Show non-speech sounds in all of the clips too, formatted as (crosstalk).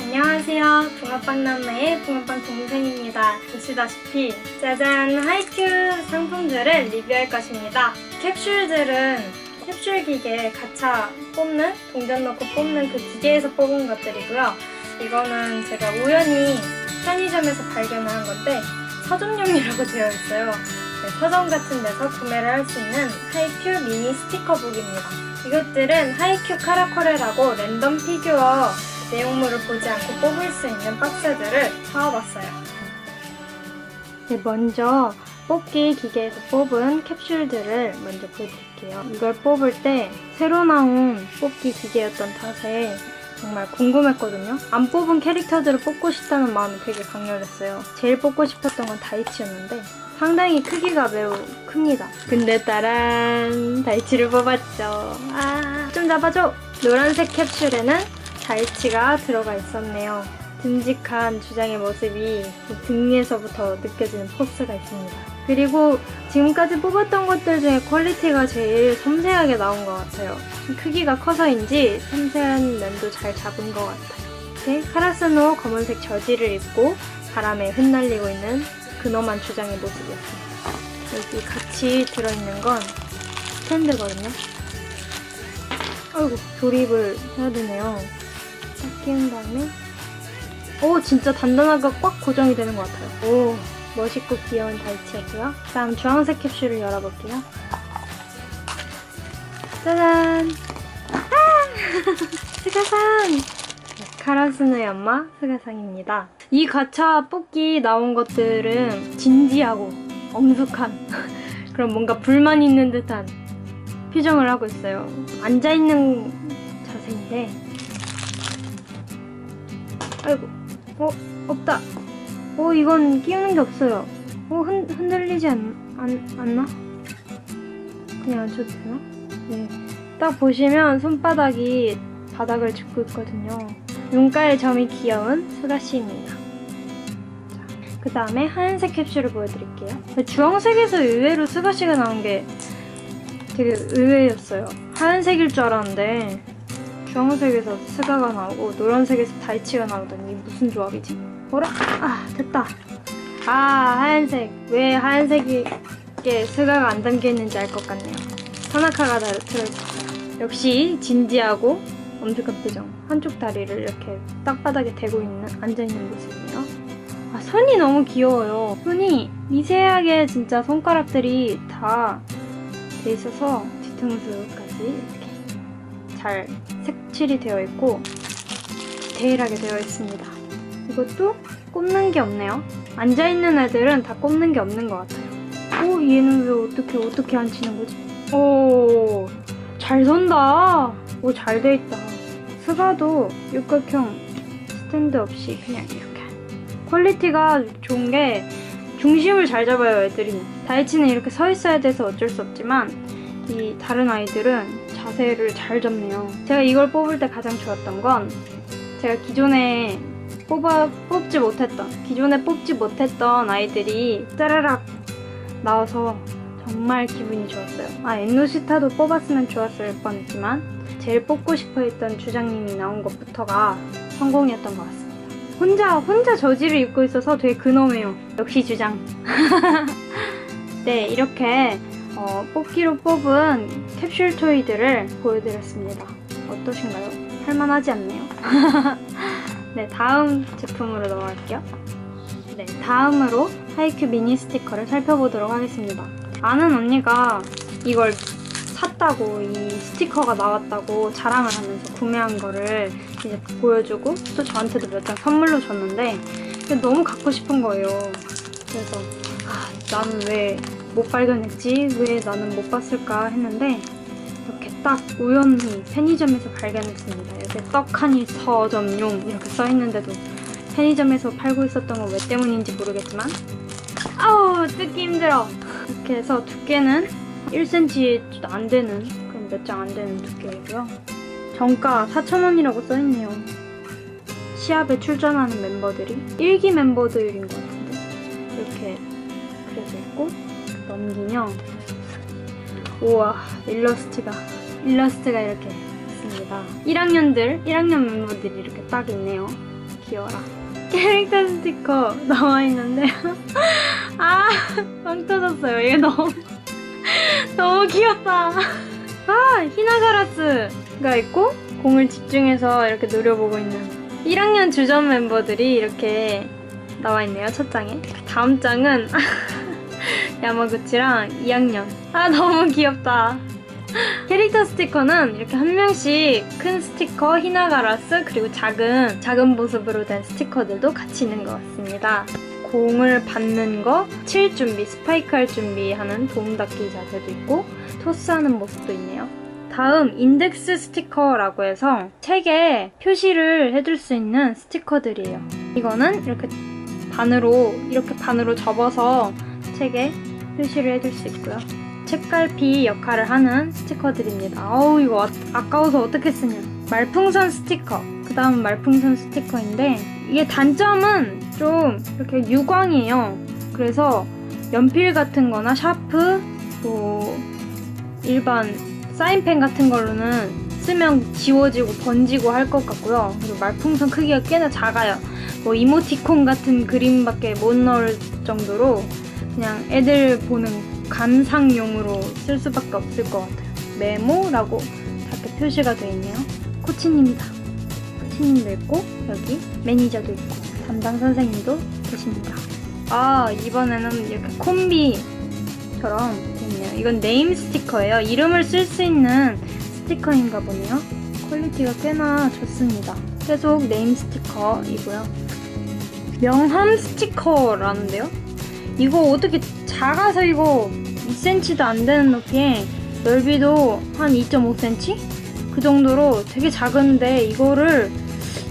안녕하세요. 붕어빵 남매의 붕어빵 동생입니다. 보시다시피 짜잔 하이큐 상품들을 리뷰할 것입니다. 캡슐들은 캡슐 기계 가차 뽑는 동전 넣고 뽑는 그 기계에서 뽑은 것들이고요. 이거는 제가 우연히 편의점에서 발견한 건데 서점용이라고 (laughs) 되어 있어요. 네, 서점 같은 데서 구매를 할 수 있는 하이큐 미니 스티커북입니다. 이것들은 하이큐 카라코레라고 랜덤 피규어 내용물을 보지 않고 뽑을 수 있는 박스들을 사와봤어요. 네, 먼저 뽑기 기계에서 뽑은 캡슐들을 먼저 보여드릴게요. 이걸 뽑을 때 새로 나온 뽑기 기계였던 탓에 정말 궁금했거든요. 안 뽑은 캐릭터들을 뽑고 싶다는 마음이 되게 강렬했어요. 제일 뽑고 싶었던 건 다이치였는데 상당히 크기가 매우 큽니다. 근데 따란 다이치를 뽑았죠. 아, 좀 잡아줘. 노란색 캡슐에는 다이치가 들어가 있었네요. 듬직한 주장의 모습이 등 위에서부터 느껴지는 포스가 있습니다. 그리고 지금까지 뽑았던 것들 중에 퀄리티가 제일 섬세하게 나온 것 같아요. 크기가 커서인지 섬세한 면도 잘 잡은 것 같아요. 네, 카라스노 검은색 저지를 입고 바람에 흩날리고 있는 근엄한 주장의 모습이었습니다. 여기 같이 들어있는 건 스탠드거든요. 아이고, 조립을 해야 되네요. 딱 끼운 다음에 오 진짜 단단하게 꽉 고정이 되는 것 같아요 오 멋있고 귀여운 다이치였고요 다음 주황색 캡슐을 열어볼게요 짜잔 아! (laughs) 스가상 네, 카라스노의 엄마 스가상입니다 이 가차 뽑기 나온 것들은 진지하고 엄숙한 (laughs) 그런 뭔가 불만 있는 듯한 표정을 하고 있어요 앉아있는 자세인데 아이고, 어, 없다. 어, 이건 끼우는 게 없어요. 어, 흔, 흔들리지 않, 않, 않나? 그냥 앉혀도 되나? 네. 딱 보시면 손바닥이 바닥을 짚고 있거든요. 눈가의 점이 귀여운 수다씨입니다. 그 다음에 하얀색 캡슐을 보여드릴게요. 주황색에서 의외로 수가씨가 나온 게 되게 의외였어요. 하얀색일 줄 알았는데 주황색에서 스가가 나오고 노란색에서 다이치가 나오더니 무슨 조합이지? 뭐라? 아 됐다. 아 하얀색 왜 하얀색에 스가가 안 담겨 있는지 알 것 같네요. 타나카가 다 들어있어요. 역시 진지하고 엄숙한 표정. 한쪽 다리를 이렇게 땅바닥에 대고 있는 앉아 있는 모습이에요. 아 손이 너무 귀여워요. 손이 미세하게 진짜 손가락들이 다 돼 있어서 뒤통수까지 이렇게 잘 색칠이 되어 있고 디테일하게 되어 있습니다. 이것도 꼽는 게 없네요. 앉아있는 애들은 다 꼽는 게 없는 것 같아요. 오, 얘는 왜 어떻게, 어떻게 앉히는 거지? 오, 잘 선다. 오, 잘 돼 있다. 스가도 육각형 스탠드 없이 그냥 이렇게. 퀄리티가 좋은 게 중심을 잘 잡아요, 애들이. 다이치는 이렇게 서 있어야 돼서 어쩔 수 없지만, 이 다른 아이들은 자세를 잘 잡네요. 제가 이걸 뽑을 때 가장 좋았던 건 제가 기존에 뽑아 뽑지 못했던 기존에 뽑지 못했던 아이들이 짜라락 나와서 정말 기분이 좋았어요. 아 엔노시타도 뽑았으면 좋았을 뻔했지만 제일 뽑고 싶어 했던 주장님이 나온 것부터가 성공이었던 것 같습니다. 혼자 혼자 저지를 입고 있어서 되게 근엄해요. 역시 주장. (laughs) 네 이렇게 어, 뽑기로 뽑은 캡슐 토이들을 보여드렸습니다. 어떠신가요? 할만하지 않나요? (laughs) 네, 다음 제품으로 넘어갈게요. 네, 다음으로 하이큐 미니 스티커를 살펴보도록 하겠습니다. 아는 언니가 이걸 샀다고, 이 스티커가 나왔다고 자랑을 하면서 구매한 거를 이제 보여주고 또 저한테도 몇 장 선물로 줬는데 너무 갖고 싶은 거예요. 그래서 아, 나는 왜 못 발견했지? 왜 나는 못 봤을까 했는데 이렇게 딱 우연히 편의점에서 발견했습니다. 이렇게 떡하니 서점용 이렇게 써 있는데도 편의점에서 팔고 있었던 건 왜 때문인지 모르겠지만 아우 뜯기 힘들어. 이렇게 해서 두께는 1cm도 안 되는 그럼 몇장 안 되는 두께이고요. 정가 4,000원이라고 써 있네요. 시합에 출전하는 멤버들이 1기 멤버들인 것 같은데 이렇게 그려져 있고 넘기면 우와 일러스트가 일러스트가 이렇게 있습니다 있습니다. 1학년들, 1학년 멤버들이 이렇게 딱 있네요. 귀여워라. (laughs) 캐릭터 스티커 (laughs) 나와 있는데 (laughs) 아, 빵 터졌어요. 이게 너무 (laughs) 너무 귀엽다. 아, 히나가라스가 있고 공을 집중해서 이렇게 노려보고 있는 1학년 주전 멤버들이 이렇게 나와 있네요. 첫 장에. 다음 장은 (laughs) 야마구치랑 2학년. 아, 너무 귀엽다. 캐릭터 스티커는 이렇게 한 명씩 큰 스티커, 히나가라스, 그리고 작은, 작은 모습으로 된 스티커들도 같이 있는 것 같습니다. 공을 받는 거, 칠 준비, 스파이크 할 준비하는 도움닫기 자세도 있고, 토스하는 모습도 있네요. 다음, 인덱스 스티커라고 해서 책에 표시를 해줄 수 있는 스티커들이에요. 이거는 이렇게 반으로, 이렇게 반으로 접어서 책에 표시를 해줄 수 있고요. 책갈피 역할을 하는 스티커들입니다. 아우 이거 아, 아까워서 어떻게 쓰냐. 말풍선 스티커. 그 다음 말풍선 스티커인데 이게 단점은 좀 이렇게 유광이에요. 그래서 연필 같은 거나 샤프, 뭐 일반 사인펜 같은 걸로는 쓰면 지워지고 번지고 할 것 같고요. 그리고 말풍선 크기가 꽤나 작아요. 뭐 이모티콘 같은 그림밖에 못 넣을 정도로 그냥 애들 보는 감상용으로 쓸 수밖에 없을 것 같아요. 메모라고 작게 표시가 되어 있네요. 코치님이다. 코치님도 있고 여기 매니저도 있고 담당 선생님도 계십니다. 아 이번에는 이렇게 콤비처럼 되어 있네요. 이건 네임 스티커예요. 이름을 쓸 수 있는 스티커인가 보네요. 퀄리티가 꽤나 좋습니다. 계속 네임 스티커이고요. 명함 스티커라는데요. 이거 어떻게 작아서 이거 2cm도 안 되는 높이에 넓이도 한 2.5cm? 그 정도로 되게 작은데 이거를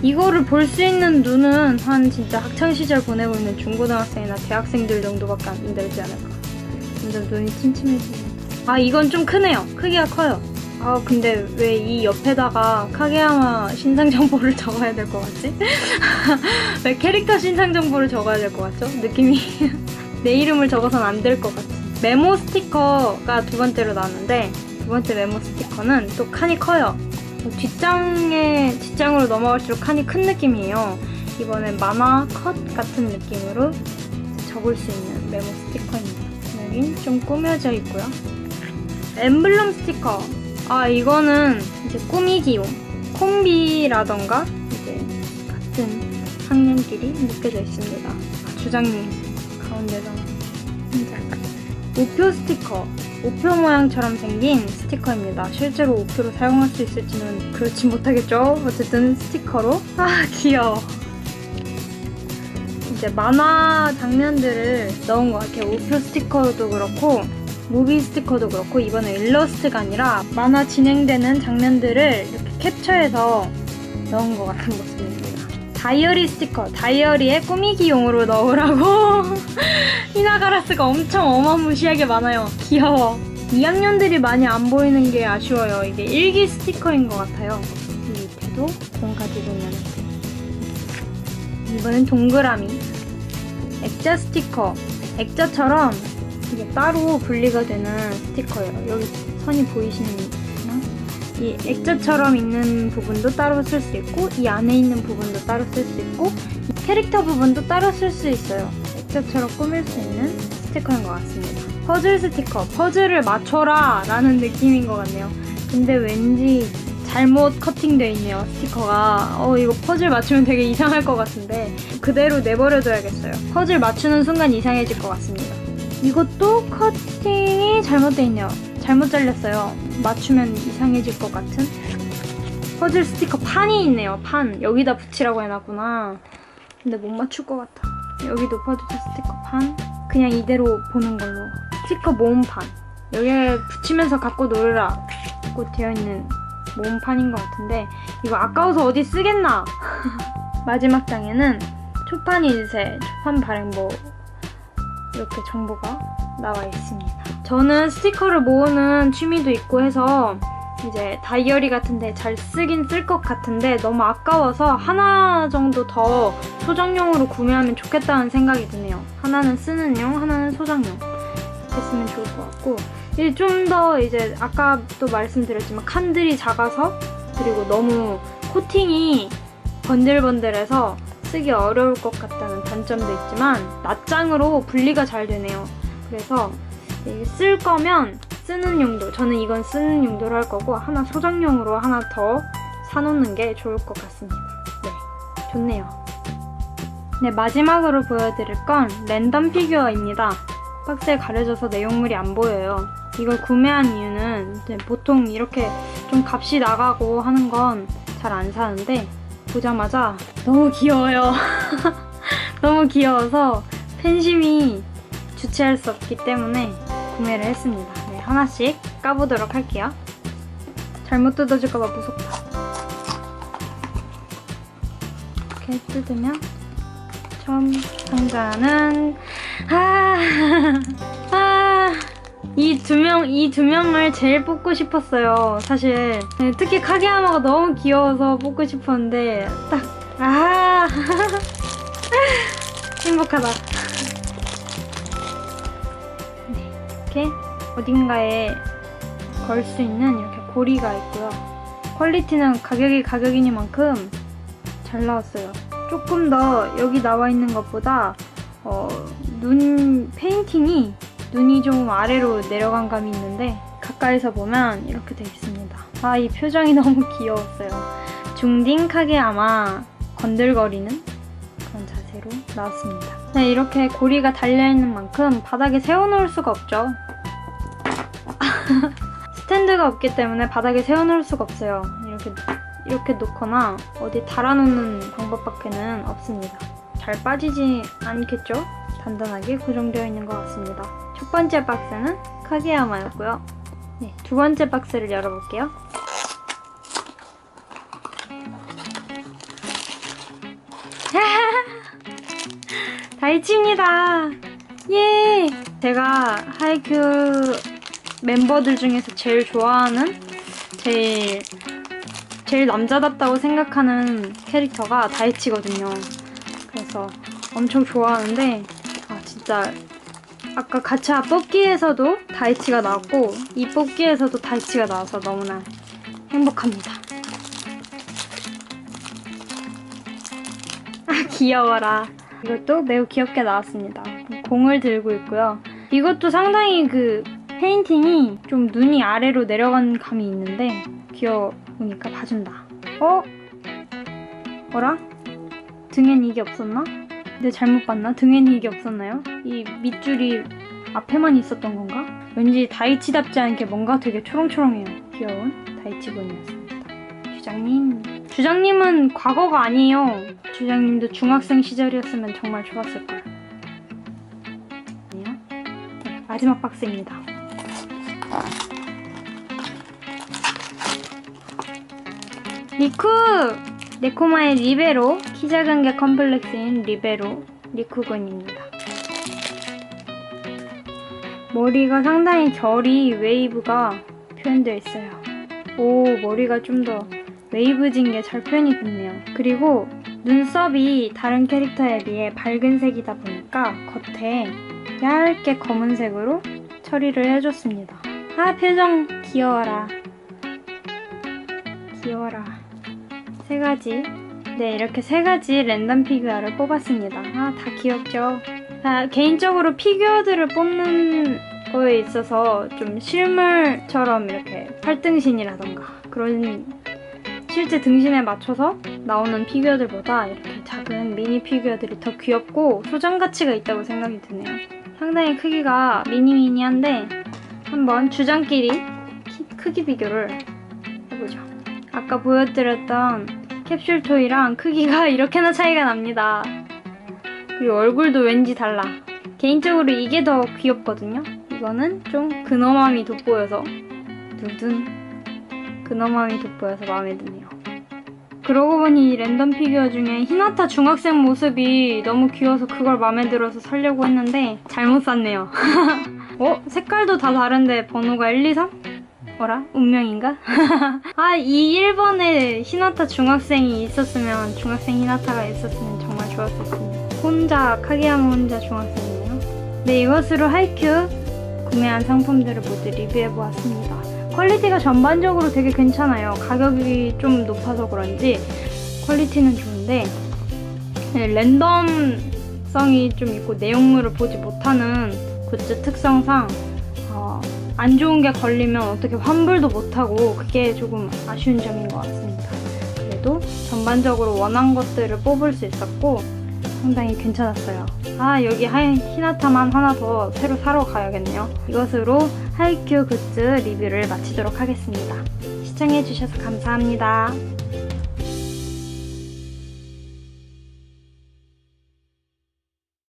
이거를 볼 수 있는 눈은 한 진짜 학창 시절 보내고 있는 중고등학생이나 대학생들 정도밖에 안 되지 않을까. 완전 눈이 침침해지네. 아 이건 좀 크네요. 크기가 커요. 아 근데 왜 이 옆에다가 카게야마 신상 정보를 (laughs) 적어야 될 것 같지? (laughs) 왜 캐릭터 신상 정보를 적어야 될 것 같죠? 느낌이 (laughs) 내 이름을 적어선 안 될 것 같아. 메모 스티커가 두 번째로 나왔는데 두 번째 메모 스티커는 또 칸이 커요. 뭐 뒷장에 뒷장으로 넘어갈수록 칸이 큰 느낌이에요. 이번엔 만화 컷 같은 느낌으로 적을 수 있는 메모 스티커입니다. 여긴 좀 꾸며져 있고요. 엠블럼 스티커. 아 이거는 이제 꾸미기용. 콤비라던가 이제 같은 학년끼리 묶여져 있습니다. 아, 주장님 가운데서 혼자. 우표 스티커. 우표 모양처럼 생긴 스티커입니다. 실제로 우표로 사용할 수 있을지는 그렇지 못하겠죠? 어쨌든 스티커로. 아, 귀여워. 이제 만화 장면들을 넣은 것 같아요. 우표 스티커도 그렇고, 무비 스티커도 그렇고, 이번에 일러스트가 아니라 만화 진행되는 장면들을 이렇게 캡처해서 넣은 것 같은 모습입니 다. 다이어리 스티커, 다이어리에 꾸미기용으로 넣으라고. (laughs) 히나가라스가 엄청 어마무시하게 많아요. 귀여워. 2학년들이 많이 안 보이는 게 아쉬워요. 이게 일기 스티커인 것 같아요. 이 밑에도 공 가지고 있는 이번엔 동그라미. 액자 스티커. 액자처럼 이게 따로 분리가 되는 스티커예요. 여기 선이 보이시는 이 액자처럼 있는 부분도 따로 쓸 수 있고 이 안에 있는 부분도 따로 쓸 수 있고 이 캐릭터 부분도 따로 쓸 수 있어요. 액자처럼 꾸밀 수 있는 스티커인 것 같습니다. 퍼즐 스티커, 퍼즐을 맞춰라 라는 느낌인 것 같네요. 근데 왠지 잘못 커팅되어 있네요, 스티커가. 어, 이거 퍼즐 맞추면 되게 이상할 것 같은데 그대로 내버려둬야겠어요. 퍼즐 맞추는 순간 이상해질 것 같습니다. 이것도 커팅이 잘못되어 있네요. 잘못 잘렸어요. 맞추면 이상해질 것 같은. 퍼즐 스티커 판이 있네요, 판. 여기다 붙이라고 해놨구나. 근데 못 맞출 것 같아. 여기도 퍼즐 스티커 판. 그냥 이대로 보는 걸로. 스티커 모음판. 여기에 붙이면서 갖고 놀으라. 고 되어 있는 모음판인 것 같은데 이거 아까워서 어디 쓰겠나? (laughs) 마지막 장에는 초판 인쇄, 초판 발행보 이렇게 정보가 나와 있습니다. 저는 스티커를 모으는 취미도 있고 해서 이제 다이어리 같은데 잘 쓰긴 쓸 것 같은데 너무 아까워서 하나 정도 더 소장용으로 구매하면 좋겠다는 생각이 드네요. 하나는 쓰는 용, 하나는 소장용. 했으면 좋을 것 같고 좀더 이제 아까도 말씀드렸지만 칸들이 작아서 그리고 너무 코팅이 번들번들해서 쓰기 어려울 것 같다는 단점도 있지만 낱장으로 분리가 잘 되네요. 그래서 쓸 거면 쓰는 용도, 저는 이건 쓰는 용도로 할 거고 하나 소장용으로 하나 더 사놓는 게 좋을 것 같습니다. 네, 좋네요. 네, 마지막으로 보여드릴 건 랜덤 피규어입니다. 박스에 가려져서 내용물이 안 보여요. 이걸 구매한 이유는 보통 이렇게 좀 값이 나가고 하는 건 잘 안 사는데 보자마자 너무 귀여워요. (laughs) 너무 귀여워서 팬심이 주체할 수 없기 때문에 구매를 했습니다. 네, 하나씩 까보도록 할게요. 잘못 뜯어질까봐 무섭다. 이렇게 뜯으면 처음 상자는 아, (laughs) 아, 이 두 명, 이 두 명을 제일 뽑고 싶었어요. 사실 네, 특히 카게야마가 너무 귀여워서 뽑고 싶었는데 딱 아, (laughs) 행복하다. 어딘가에 걸 수 있는 이렇게 고리가 있고요. 퀄리티는 가격이 가격이니만큼 잘 나왔어요. 조금 더 여기 나와 있는 것보다 어, 눈 페인팅이 눈이 좀 아래로 내려간 감이 있는데 가까이서 보면 이렇게 돼 있습니다. 아 이 표정이 (laughs) 너무 귀여웠어요. 중딩 카게야마 건들거리는 그런 자세로 나왔습니다. 네 이렇게 고리가 달려 있는 만큼 바닥에 세워놓을 수가 없죠. 스탠드가 없기 때문에 바닥에 세워놓을 수가 없어요. 이렇게 이렇게 놓거나 어디 달아놓는 방법밖에는 없습니다. 잘 빠지지 않겠죠? 단단하게 고정되어 있는 것 같습니다. 첫 번째 박스는 카게야마였고요. 네, 두 번째 박스를 열어볼게요. (laughs) 다이치입니다. 예! 제가 하이큐 멤버들 중에서 제일 좋아하는 제일 제일 남자답다고 생각하는 캐릭터가 다이치거든요. 그래서 엄청 좋아하는데 아 진짜 아까 가차 뽑기에서도 다이치가 나왔고 이 뽑기에서도 다이치가 나와서 너무나 행복합니다. 아 귀여워라. 이것도 매우 귀엽게 나왔습니다. 공을 들고 있고요. 이것도 상당히 그 페인팅이 좀 눈이 아래로 내려간 감이 있는데 귀여우니까 봐준다. 어? 뭐라? 등엔 이게 없었나? 근데 잘못 봤나? 등엔 이게 없었나요? 이 밑줄이 앞에만 있었던 건가? 왠지 다이치답지 않게 뭔가 되게 초롱초롱해요. 귀여운 다이치군이었습니다. 주장님. 주장님은 과거가 아니에요. 주장님도 중학생 시절이었으면 정말 좋았을걸. 아니요. 네, 마지막 박스입니다. 리쿠! 네코마의 리베로, 키 작은 게 컴플렉스인 리베로, 리쿠군입니다. 머리가 상당히 결이 웨이브가 표현되어 있어요. 오, 머리가 좀 더 웨이브진 게 잘 표현이 됐네요. 그리고 눈썹이 다른 캐릭터에 비해 밝은 색이다 보니까 겉에 얇게 검은색으로 처리를 해줬습니다. 아, 표정 귀여워라. 귀여워라. 세 가지. 네, 이렇게 세 가지 랜덤 피규어를 뽑았습니다. 아, 다 귀엽죠? 아, 개인적으로 피규어들을 뽑는 거에 있어서 좀 실물처럼 이렇게 팔등신이라던가 그런 실제 등신에 맞춰서 나오는 피규어들보다 이렇게 작은 미니 피규어들이 더 귀엽고 소장 가치가 있다고 생각이 드네요. 상당히 크기가 미니미니한데 한번 주장끼리 키- 크기 비교를 해보죠. 아까 보여드렸던 캡슐 토이랑 크기가 (laughs) 이렇게나 차이가 납니다. 그리고 얼굴도 왠지 달라. 개인적으로 이게 더 귀엽거든요. 이거는 좀 근엄함이 돋보여서 두둔 근엄함이 돋보여서 마음에 드네요. 그러고 보니 이 랜덤 피규어 중에 히나타 중학생 모습이 너무 귀여워서 그걸 마음에 들어서 살려고 했는데 잘못 샀네요. (laughs) 어? 색깔도 다 다른데 번호가 1, 2, 3? 뭐라? 운명인가? (laughs) 아, 이 1번에 히나타 중학생이 있었으면, 중학생 히나타가 있었으면 정말 좋았을 텐데. 혼자, 카게야마 혼자 중학생이네요. 네, 이것으로 하이큐 구매한 상품들을 모두 리뷰해보았습니다. 퀄리티가 전반적으로 되게 괜찮아요. 가격이 좀 높아서 그런지 퀄리티는 좋은데 네, 랜덤성이 좀 있고 내용물을 보지 못하는 굿즈 특성상 어, 안 좋은 게 걸리면 어떻게 환불도 못하고 그게 조금 아쉬운 점인 것 같습니다. 그래도 전반적으로 원한 것들을 뽑을 수 있었고 상당히 괜찮았어요. 아 여기 하이, 히나타만 하나 더 새로 사러 가야겠네요. 이것으로 하이큐 굿즈 리뷰를 마치도록 하겠습니다. 시청해주셔서 감사합니다.